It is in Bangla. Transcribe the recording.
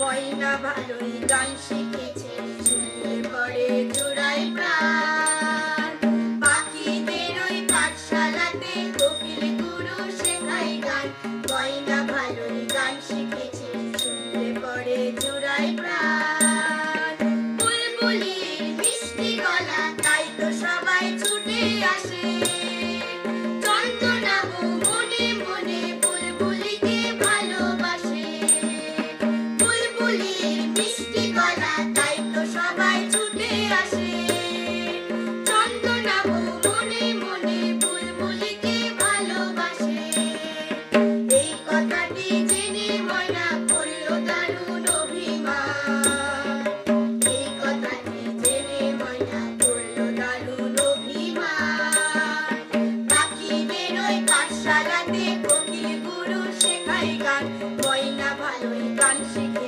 ময়না ভালোই গান শিখেছে, শুনলে পরে জোড়াই প্রাণ। পাখিদের ওই পাঠশালাতে কোকিল গুরু শেখাই গান। ময়না ভালোই গান শিখে সারাতে কোকিল গুরু শেখাই গান। ময়না ভালোই গান শিখে।